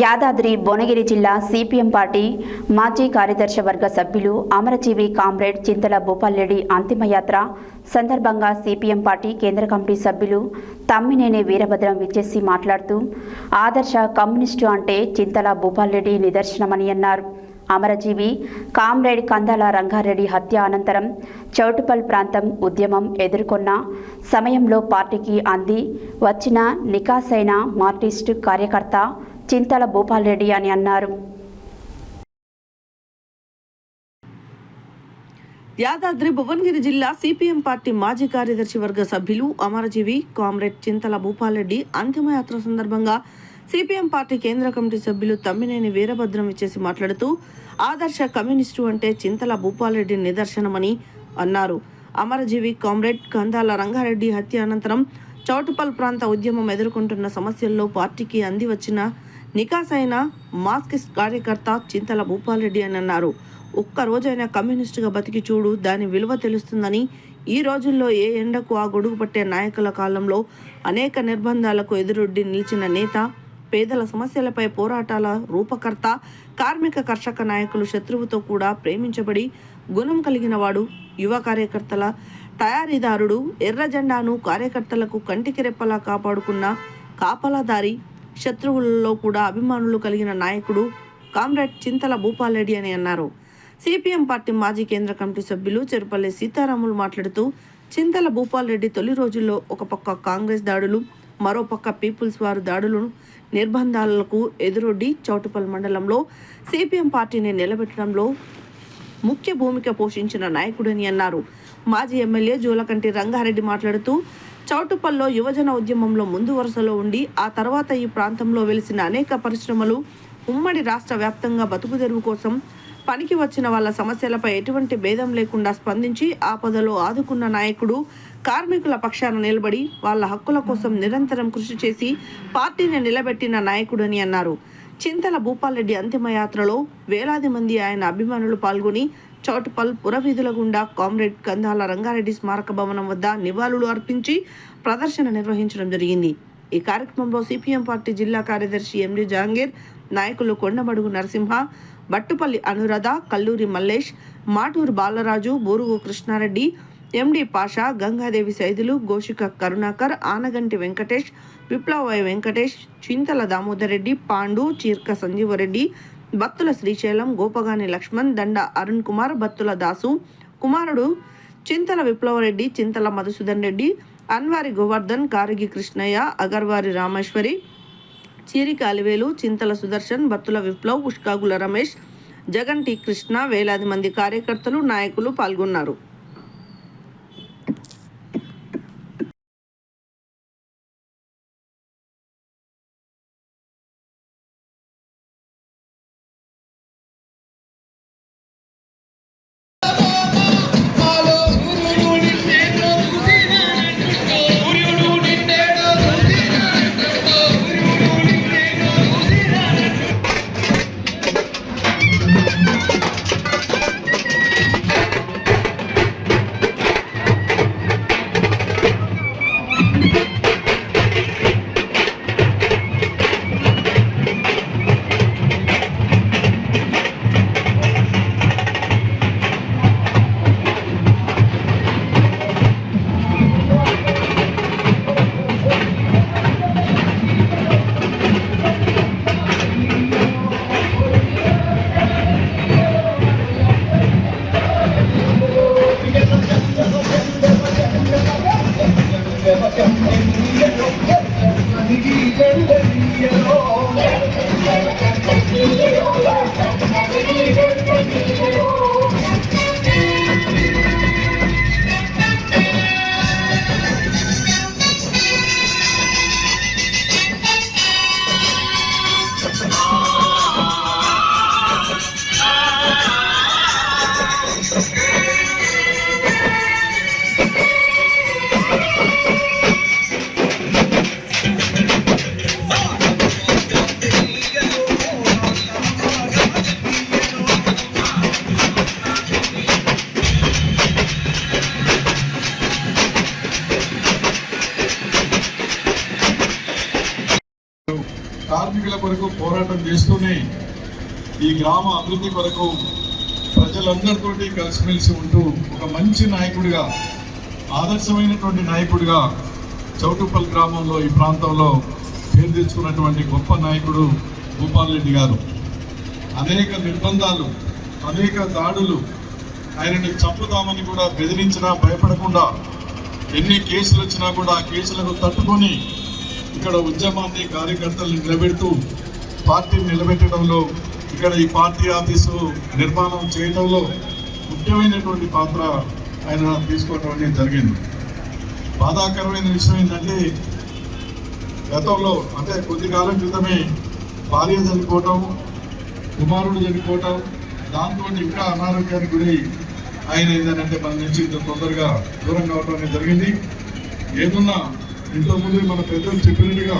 యాదాద్రి భువనగిరి జిల్లా CPM party మాజీ కార్యదర్శి వర్గ సభ్యులు అమరజీవి కామ్రేడ్ చింతల భూపాల్రెడ్డి అంతిమయాత్ర సందర్భంగా సిపిఎం పార్టీ కేంద్ర కమిటీ సభ్యులు తమ్మినేని వీరభద్రం విచ్చేసి మాట్లాడుతూ ఆదర్శ కమ్యూనిస్టు అంటే చింతల భూపాల్రెడ్డి నిదర్శనమని అన్నారు. అమరజీవి కామ్రేడ్ కందాల రంగారెడ్డి హత్య అనంతరం చౌటుపల్ ప్రాంతం ఉద్యమం ఎదుర్కొన్న సమయంలో పార్టీకి అంది వచ్చిన నికాసైన మార్టిస్టు కార్యకర్త చింతల భూపాల్రెడ్డి అని అన్నారు. యాదాద్రి భువనగిరి జిల్లా సిపిఎం పార్టీ మాజీ కార్యదర్శి వర్గ సభ్యులు అమరజీవి కామ్రేడ్ చింతల భూపాలరెడ్డి అంతిమయాత్ర సందర్భంగా సిపిఎం పార్టీ కేంద్ర కమిటీ సభ్యులు తమ్మినేని వీరభద్రం ఇచ్చేసి మాట్లాడుతూ ఆదర్శ కమ్యూనిస్టు అంటే చింతల భూపాలరెడ్డి నిదర్శనమని అన్నారు. అమరజీవి కామ్రేడ్ కందాల రంగారెడ్డి హత్య అనంతరం చౌటుపల్ ప్రాంత ఉద్యమం ఎదుర్కొంటున్న సమస్యల్లో పార్టీకి అంది నికాస్ నికాసైన మాస్కిస్ట్ కార్యకర్త చింతల భూపాలరెడ్డి అని అన్నారు. ఒక్క రోజైనా కమ్యూనిస్టుగా బతికి చూడు దాని విలువ తెలుస్తుందని. ఈ రోజుల్లో ఏ ఎండకు ఆ గొడుగు పట్టే నాయకుల కాలంలో అనేక నిర్బంధాలకు ఎదురొడ్డి నిలిచిన నేత పేదల సమస్యలపై పోరాటాల రూపకర్త కార్మిక కర్షక నాయకులు శత్రువుతో కూడా ప్రేమించబడి గుణం కలిగిన వాడు యువ కార్యకర్తల తయారీదారుడు ఎర్ర జెండాను కార్యకర్తలకు కంటికి రెప్పలా కాపాడుకున్న కాపలాదారి శత్రువులలో కూడా అభిమానులు కలిగిన నాయకుడు కామ్రేడ్ చింతల భూపాలరెడ్డి అని అన్నారు. సిపిఎం పార్టీ మాజీ కేంద్ర కమిటీ సభ్యులు చెరుపల్లి సీతారాములు మాట్లాడుతూ చింతల భూపాలరెడ్డి తొలి రోజుల్లో ఒక పక్క కాంగ్రెస్ దాడులు మరో పక్క పీపుల్స్ వారు దాడులను నిర్బంధాలకు ఎదురొడ్డి చౌటుపల్ మండలంలో సిపిఎం పార్టీని నిలబెట్టడంలో ముఖ్య భూమిక పోషించిన నాయకుడని అన్నారు. మాజీ ఎమ్మెల్యే జూలకంటి రంగారెడ్డి మాట్లాడుతూ చౌటుపల్లో యువజన ఉద్యమంలో ముందు వరుసలో ఉండి ఆ తర్వాత ఈ ప్రాంతంలో వెలిసిన అనేక పరిశ్రమలు ఉమ్మడి రాష్ట్ర వ్యాప్తంగా బతుకు తెరువు కోసం పనికి వచ్చిన వాళ్ళ సమస్యలపై ఎటువంటి భేదం లేకుండా స్పందించి ఆపదలో ఆదుకున్న నాయకుడు కార్మికుల పక్షాన నిలబడి వాళ్ళ హక్కుల కోసం నిరంతరం కృషి చేసి పార్టీని నిలబెట్టిన నాయకుడని అన్నారు. చింతల భూపాల్రెడ్డి అంతిమయాత్రలో వేలాది మంది ఆయన అభిమానులు పాల్గొని చౌటుపల్ పురవీధుల గుండా కామ్రేడ్ కందాల రంగారెడ్డి స్మారక భవనం వద్ద నివాళులు అర్పించి ప్రదర్శన నిర్వహించడం జరిగింది. ఈ కార్యక్రమంలో సిపిఎం పార్టీ జిల్లా కార్యదర్శి ఎండి జహాంగీర్ నాయకులు కొండమడుగు నరసింహ బట్టుపల్లి అనురాధ కల్లూరి మల్లేష్ మాటూరు బాలరాజు బోరుగు కృష్ణారెడ్డి ఎండి పాషా గంగాదేవి సైదులు గోషిక కరుణాకర్ ఆనగంటి వెంకటేష్ విప్లవై వెంకటేష్ చింతల దామోదర్ రెడ్డి పాండు చీర్క సంజీవరెడ్డి బత్తుల శ్రీశైలం గోపగాని లక్ష్మణ్ దండ అరుణ్ కుమార్ బత్తుల దాసు. కుమారుడు చింతల విప్లవరెడ్డి చింతల మధుసూదన్ రెడ్డి అన్వారి గోవర్ధన్ కారిగి కృష్ణయ్య అగర్వారి రామేశ్వరి చీరిక అలివేలు చింతల సుదర్శన్ బత్తుల విప్లవ్ పుష్కాగుల రమేష్ జగన్ టి కృష్ణ వేలాది మంది కార్యకర్తలు నాయకులు పాల్గొన్నారు. Thank you. కార్మికుల కొరకు పోరాటం చేస్తూనే ఈ గ్రామ అభివృద్ధి కొరకు ప్రజలందరితోటి కలిసిమెలిసి ఉంటూ ఒక మంచి నాయకుడిగా ఆదర్శమైనటువంటి నాయకుడిగా చౌటుప్పల్ గ్రామంలో ఈ ప్రాంతంలో పేరు తెచ్చుకున్నటువంటి గొప్ప నాయకుడు భూపాల్ రెడ్డి గారు. అనేక నిర్బంధాలు అనేక దాడులు ఆయనని చంపుదామని కూడా బెదిరించినా భయపడకుండా ఎన్ని కేసులు వచ్చినా కూడా ఆ కేసులకు తట్టుకొని ఇక్కడ ఉద్యమాన్ని కార్యకర్తలను నిలబెడుతూ పార్టీని నిలబెట్టడంలో ఇక్కడ ఈ పార్టీ ఆఫీసు నిర్మాణం చేయడంలో ముఖ్యమైనటువంటి పాత్ర ఆయన తీసుకోవడం అనేది జరిగింది. బాధాకరమైన విషయం ఏంటంటే గతంలో అంటే కొద్ది కాలం క్రితమే భార్య చనిపోవటం కుమారుడు చనిపోవటం దాంతో ఇంకా అనారోగ్యానికి గురి ఆయన ఏంటంటే మన నుంచి ఇంత తొందరగా దూరం కావటం అనేది జరిగింది. ఏదున్నా ఇంతకుముందు మన పెద్దలు చెప్పినట్టుగా